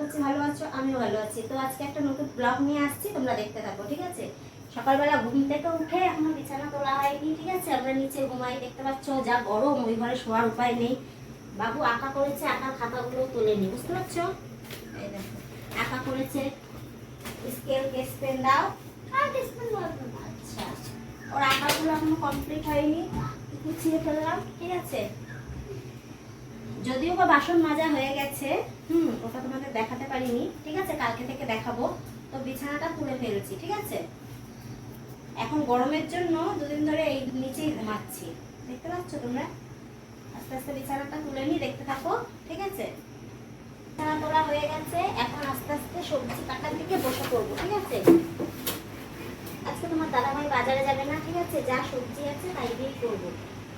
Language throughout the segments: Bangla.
করছি ভালো আছো, আমিও ভালো আছি। তো আজকে একটা নতুন ব্লগ নিয়ে আসছি, তোমরা দেখতে থাকো, ঠিক আছে? সকালবেলা ঘুম থেকে উঠে এখনও বিছানা তোলা হয়নি, ঠিক আছে? আমরা নিচে ঘুমাই, দেখতে পাচ্ছ যা গরম, ওই ঘরে শোয়ার উপায় নেই। বাবু আঁকা করেছে, আঁকার খাতাগুলো তোলেনি, বুঝতে পারছ? আঁকা করেছে। স্কেল কেস দাও। আচ্ছা ওর আঁকাগুলো এখনও কমপ্লিট হয়নি। গুছিয়ে ফেললাম, ঠিক আছে? যদিও বা বাসন মাজা হয়ে গেছে, হুম? ওটা তোমাদের দেখাতে পারিনি, ঠিক আছে? কালকে থেকে দেখাবো। তো বিছানাটা তুলে ফেলছি, ঠিক আছে? এখন গরমের জন্য দুদিন ধরে এই নিচেই ঘুমাচ্ছি। দেখতে পাচ্ছ তোমরা? আস্তে আস্তে বিছানাটা তুলে নিয়ে দেখতে থাকো, ঠিক আছে? বিছানা তোলা হয়ে গেছে, এখন আস্তে আস্তে সবজি কাটার দিকে বসে পড়ব, ঠিক আছে? আজকে তোমার দাদাভাই বাজারে যাবে না, ঠিক আছে? যা সবজি আছে তাই দিয়েই করব।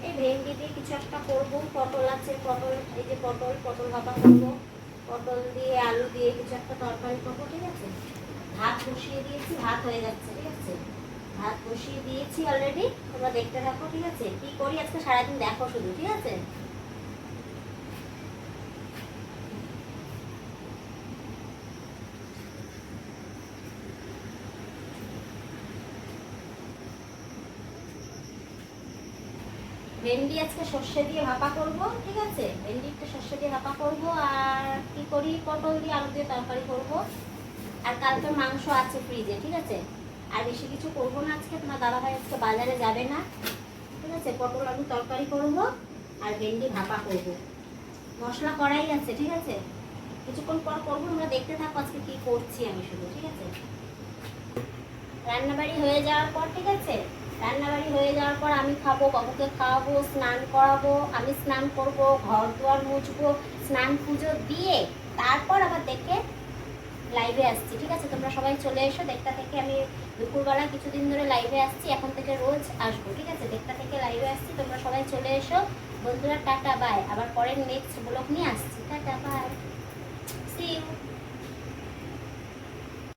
এই ভেন্ডি দিয়ে কিছু একটা করব, পটল আছে, পটল, এই যে পটল পটল ভাপা করব। পটল দিয়ে, আলু দিয়ে কিছু একটা তরকারি করব, ঠিক আছে? ভাত বসিয়ে দিয়েছি, ভাত হয়ে যাচ্ছে, ঠিক আছে? ভাত বসিয়ে দিয়েছি অলরেডি তোমরা দেখতে থাকো, ঠিক আছে? কি করি? আজকে সারাদিন দেখো শুধু, ঠিক আছে? ভেন্ডি আজকে সর্ষে দিয়ে ভাপা করব, ঠিক আছে? ভেন্ডি একটু সর্ষে দিয়ে ভাপা করব আর কি করি? পটল দিয়ে আলু দিয়ে তরকারি করব। আর কালকে মাংস আছে ফ্রিজে ঠিক আছে? আর বেশি কিছু করব না আজকে, তোমার দাদাভাই আজকে বাজারে যাবে না, ঠিক আছে? পটল, আলু, তরকারি করব আর ভেন্ডি ভাপা করব। মশলা করাই আছে, ঠিক আছে? কিছুক্ষণ পর করব, তোমরা দেখতে থাকো আজকে কি করছি আমি শুধু, ঠিক আছে? রান্নাবাড়ি হয়ে যাওয়ার পর, ঠিক আছে? রান্নাবাড়ি হয়ে যাওয়ার পর আমি খাব বাবুকে খাওয়াবো, স্নান করাবো, আমি স্নান করব, ঘর দুয়ার মুছবো, স্নান পুজো দিয়ে তারপর আবার দেখে লাইভে আসছি, ঠিক আছে? তোমরা সবাই চলে এসো দেখটা থেকে আমি দুপুরবেলা কিছুদিন ধরে লাইভে আসছি, এখন থেকে রোজ আসব, ঠিক আছে? দেখটা থেকে লাইভে আসছি, তোমরা সবাই চলে এসো। বন্ধুরা, টাটা বাই আবার পরের নেক্সট ব্লগ নিয়ে আসছি। Tata bye